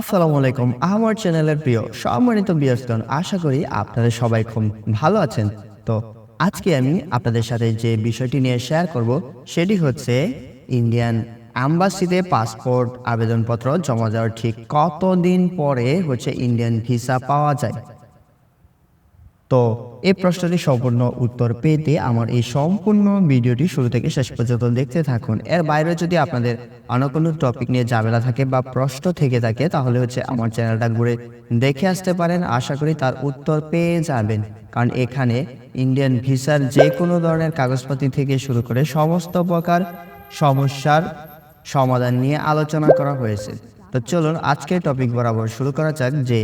আসসালামু আলাইকুম। আমার চ্যানেলের প্রিয় সম্মানিত বিয়ার্সগণ, আশা করি আপনারা সবাই খুব ভালো আছেন। তো আজকে আমি আপনাদের সাথে যে বিষয়টি নিয়ে শেয়ার করব, সেটি হচ্ছে ইন্ডিয়ান অ্যাম্বাসিতে পাসপোর্ট আবেদনপত্র জমা দেওয়ার ঠিক কতদিন পরে হচ্ছে ইন্ডিয়ান ভিসা পাওয়া যায়? তো এই প্রশ্নটি সম্পূর্ণ উত্তর পেতে আমার এই সম্পূর্ণ ভিডিওটি শুরু থেকে শেষ পর্যন্ত দেখতে থাকুন। এর বাইরে যদি আপনাদের অন্য কোনো টপিক নিয়ে ঝামেলা থাকে বা প্রশ্ন থেকে থাকে, তাহলে হচ্ছে আমার চ্যানেলটা ঘুরে দেখে আসতে পারেন। আশা করি তার উত্তর পেয়ে যাবেন। কারণ এখানে ইন্ডিয়ান ভিসার যে কোনো ধরনের কাগজপাতি থেকে শুরু করে সমস্ত প্রকার সমস্যার সমাধান নিয়ে আলোচনা করা হয়েছে। তো চলুন আজকের টপিক বরাবর শুরু করা যাক যে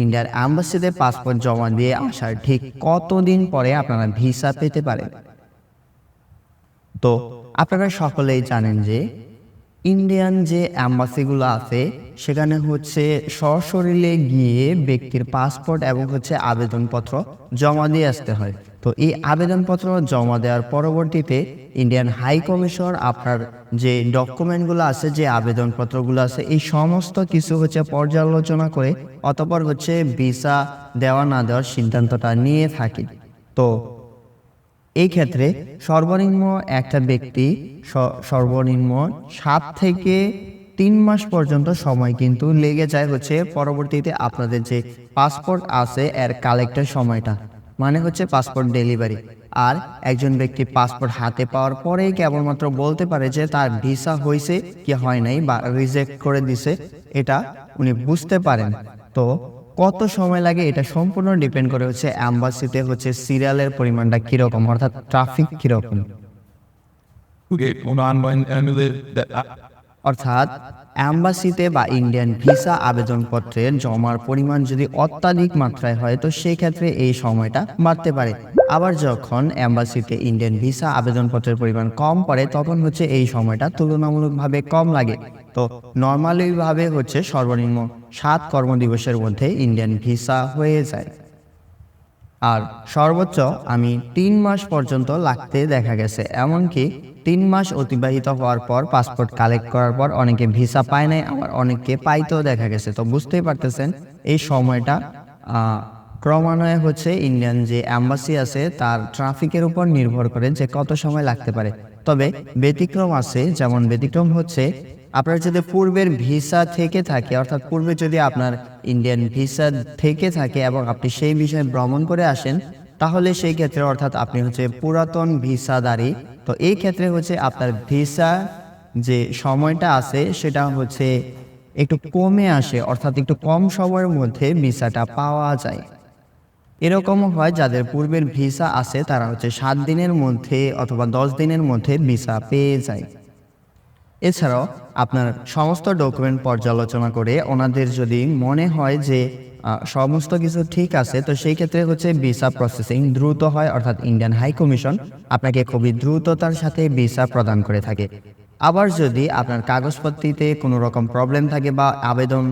ইন্ডিয়ার অ্যাম্বাসিতে পাসপোর্ট জমা দিয়ে আসার ঠিক কতদিন পরে আপনারা ভিসা পেতে পারেন? তো, আপনারা সকলেই জানেন যে ইন্ডিয়ান যে অ্যাম্বাসিগুলো আছে, সেখানে হচ্ছে সশরীরে গিয়ে ব্যক্তির পাসপোর্ট এবং হচ্ছে আবেদনপত্র জমা দিয়ে আসতে হয়। তো এই আবেদনপত্র জমা দেওয়ার পরবর্তীতে ইন্ডিয়ান হাই কমিশন আপনার যে ডকুমেন্টগুলো আছে, যে আবেদনপত্রগুলো আছে, এই সমস্ত কিছু হচ্ছে পর্যালোচনা করে অতপর হচ্ছে ভিসা দেওয়া না দেওয়ার সিদ্ধান্তটা নিয়ে থাকে। তো এই ক্ষেত্রে সর্বনিম্ন একটা ব্যক্তি সর্বনিম্ন সাত থেকে তিন মাস পর্যন্ত সময় কিন্তু লেগে যায় হচ্ছে পরবর্তীতে আপনাদের যে পাসপোর্ট আছে, এর কালেক্টের সময়টা। মানে হচ্ছে পাসপোর্ট ডেলিভারি আর একজন ব্যক্তি পাসপোর্ট হাতে পাওয়ার পরেই কেবলমাত্র বলতে পারে যে তার ভিসা হয়েছে কি হয় নাই বা রিজেক্ট করে দিছে এটা উনি বুঝতে পারেন। তো কত সময় লাগে এটা সম্পূর্ণ ডিপেন্ড করে হচ্ছে অ্যাম্বাসিতে হচ্ছে সিরিয়ালের পরিমাণটা কীরকম অর্থাৎ ট্রাফিক কীরকম। অর্থাৎ অ্যাম্বাসিতে বা ইন্ডিয়ান ভিসা আবেদনপত্রের জমার পরিমাণ যদি অত্যাধিক মাত্রায় হয়, তো সেই ক্ষেত্রে এই সময়টা বাড়তে পারে। আবার যখন অ্যাম্বাসিতে ইন্ডিয়ান ভিসা আবেদনপত্রের পরিমাণ কম পড়ে, তখন হচ্ছে এই সময়টা তুলনামূলকভাবে কম লাগে। তো নর্মালি ভাবে হচ্ছে সর্বনিম্ন সাত কর্মদিবসের মধ্যে ইন্ডিয়ান ভিসা হয়ে যায়। আর সর্বোচ্চ আমি তিন মাস পর্যন্ত লাগতে দেখা গেছে। এমনকি তিন মাস অতিবাহিত হওয়ার পর পাসপোর্ট কালেক্ট করার পর অনেকে ভিসা পায় নাই, আবার অনেককে পাইতেও দেখা গেছে। তো বুঝতেই পারতেছেন, এই সময়টা ক্রমান্বয়ে হচ্ছে ইন্ডিয়ান যে অ্যাম্বাসি আছে, তার ট্রাফিকের উপর নির্ভর করে যে কত সময় লাগতে পারে। তবে ব্যতিক্রম আছে, যেমন ব্যতিক্রম হচ্ছে আপনার যদি পূর্বের ভিসা থেকে থাকে, অর্থাৎ পূর্বে যদি আপনার ইন্ডিয়ান ভিসা থেকে থাকে এবং আপনি সেই বিষয়ে ভ্রমণ করে আসেন, তাহলে সেই ক্ষেত্রে অর্থাৎ আপনি হচ্ছে পুরাতন ভিসাদারি। তো এই ক্ষেত্রে হচ্ছে আপনার ভিসা যে সময়টা আছে, সেটা হচ্ছে একটু কমে আসে, অর্থাৎ একটু কম সময়ের মধ্যে ভিসাটা পাওয়া যায়। এরকম হয়, যাদের পূর্বের ভিসা আছে, তারা হচ্ছে সাত দিনের মধ্যে অথবা দশ দিনের মধ্যে ভিসা পেয়ে যায়। এছাড়াও আপনার সমস্ত ডকুমেন্ট পর্যালোচনা করে ওনাদের যদি মনে হয় যে সমস্ত কিছু ঠিক আছে, তো সেই ক্ষেত্রে হচ্ছে ভিসা প্রসেসিং দ্রুত হয়, অর্থাৎ ইন্ডিয়ান হাই কমিশন আপনাকে খুবই দ্রুততার সাথে ভিসা প্রদান করে থাকে। আবার যদি আপনার কাগজপত্রিতে কোনো রকম প্রবলেম থাকে বা আবেদন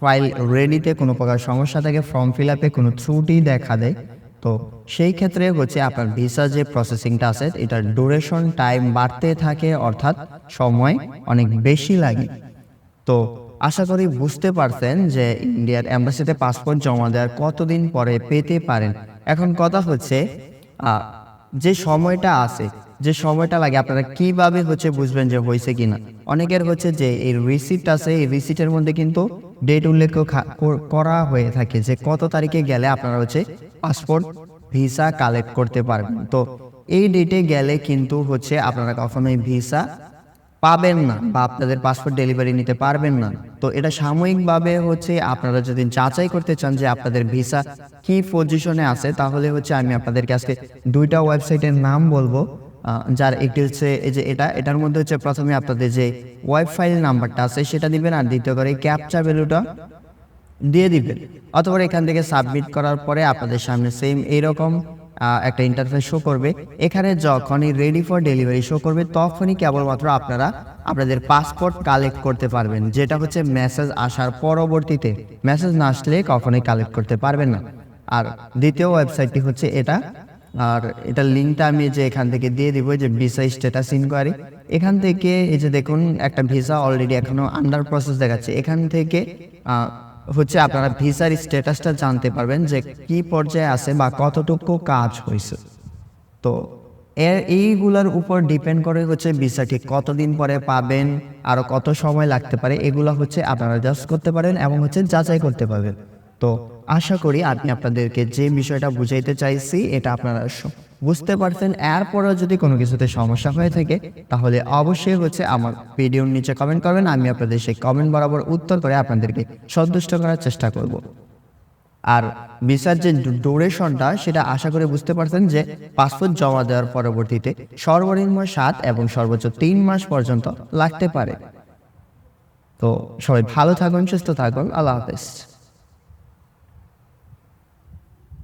ফাইল রেডিতে কোনো প্রকার সমস্যা থাকে ফর্ম ফিল আপে কোনো ত্রুটি দেখা দেয় তো সেই ক্ষেত্রে হচ্ছে আপনার ভিসা যে প্রসেসিংটা আছে, এটার ডিউরেশন টাইম বাড়তে থাকে, অর্থাৎ সময় অনেক বেশি লাগে। তো আশা করি বুঝতে পারছেন যে ইন্ডিয়ার অ্যাম্বাসিতে পাসপোর্ট জমা দেওয়ার কতদিন পরে পেতে পারেন। এখন কথা হচ্ছে যে সময়টা আছে, যে সময়টা লাগে, আপনারা কীভাবে হচ্ছে বুঝবেন যে হয়েছে কিনা? অনেকের হচ্ছে যে এই রিসিপ্ট আছে, এই রিসিপ্টের মধ্যে কিন্তু ডেট উল্লেখ করা হয়ে থাকে যে কত তারিখে গেলে আপনারা হচ্ছে পাসপোর্ট, ভিসা কালেক্ট করতে পারবেন। তো এই ডেটে গেলে কিন্তু হচ্ছে আপনারা কখনোই ভিসা পাবেন না বা আপনাদের পাসপোর্ট ডেলিভারি নিতে পারবেন না। তো এটা সাময়িকভাবে হচ্ছে আপনারা যদি যাচাই করতে চান যে আপনাদের ভিসা কি পজিশনে আছে, তাহলে হচ্ছে আমি আপনাদেরকে আজকে দুইটা ওয়েবসাইটের নাম বলব। যার একটি হচ্ছে এই যে এটা, এটার মধ্যে হচ্ছে প্রথমে আপনাদের যে ওয়েব ফাইল নাম্বারটা আছে, সেটা দিবেন আর দ্বিতীয় করে ক্যাপচা ভ্যালুটা দিয়ে দিবেন। অথবা এখান থেকে সাবমিট করার পরে আপনাদের সামনে সেম এইরকম একটা ইন্টারফেস শো করবে। এখানে যখনই রেডি ফর ডেলিভারি শো করবে, তখনই কেবলমাত্র আপনারা আপনাদের পাসপোর্ট কালেক্ট করতে পারবেন, যেটা হচ্ছে মেসেজ আসার পরবর্তীতে। মেসেজ না আসলে কখনোই কালেক্ট করতে পারবেন না। আর দ্বিতীয় ওয়েবসাইটটি হচ্ছে এটা। আর এটা লিঙ্কটা আমি যে এখান থেকে দিয়ে দিব যে ভিসা স্ট্যাটাস ইনকোয়ারি এখান থেকে এই যে দেখুন, একটা ভিসা অলরেডি এখনও আন্ডার প্রসেস দেখাচ্ছে। এখান থেকে হচ্ছে আপনারা ভিসার স্ট্যাটাসটা জানতে পারবেন যে কি পর্যায়ে আছে বা কতটুকু কাজ হয়েছে। তো এর এইগুলোর উপর ডিপেন্ড করে হচ্ছে ভিসাটি কতদিন পরে পাবেন আরও কত সময় লাগতে পারে এগুলো হচ্ছে আপনারা জাস্ট করতে পারেন এবং হচ্ছে যাচাই করতে পারবেন। তো আশা করি আমি আপনাদেরকে যে বিষয়টা বুঝাইতে চাইছি, এটা আপনারা বুঝতে পারছেন। এরপরেও যদি কোনো কিছুতে সমস্যা হয়ে থাকে, তাহলে অবশ্যই হচ্ছে আমার ভিডিওর নিচে কমেন্ট করবেন। আমি আপনাদের সেই কমেন্ট বরাবর উত্তর করে আপনাদেরকে সন্তুষ্ট করার চেষ্টা করব। আর ভিসার যে ডোরেশনটা সেটা আশা করে বুঝতে পারছেন যে পাসপোর্ট জমা দেওয়ার পরবর্তীতে সর্বনিম্ন সাত এবং সর্বোচ্চ তিন মাস পর্যন্ত লাগতে পারে। তো সবাই ভালো থাকুন, সুস্থ থাকুন। আল্লাহ হাফেজ।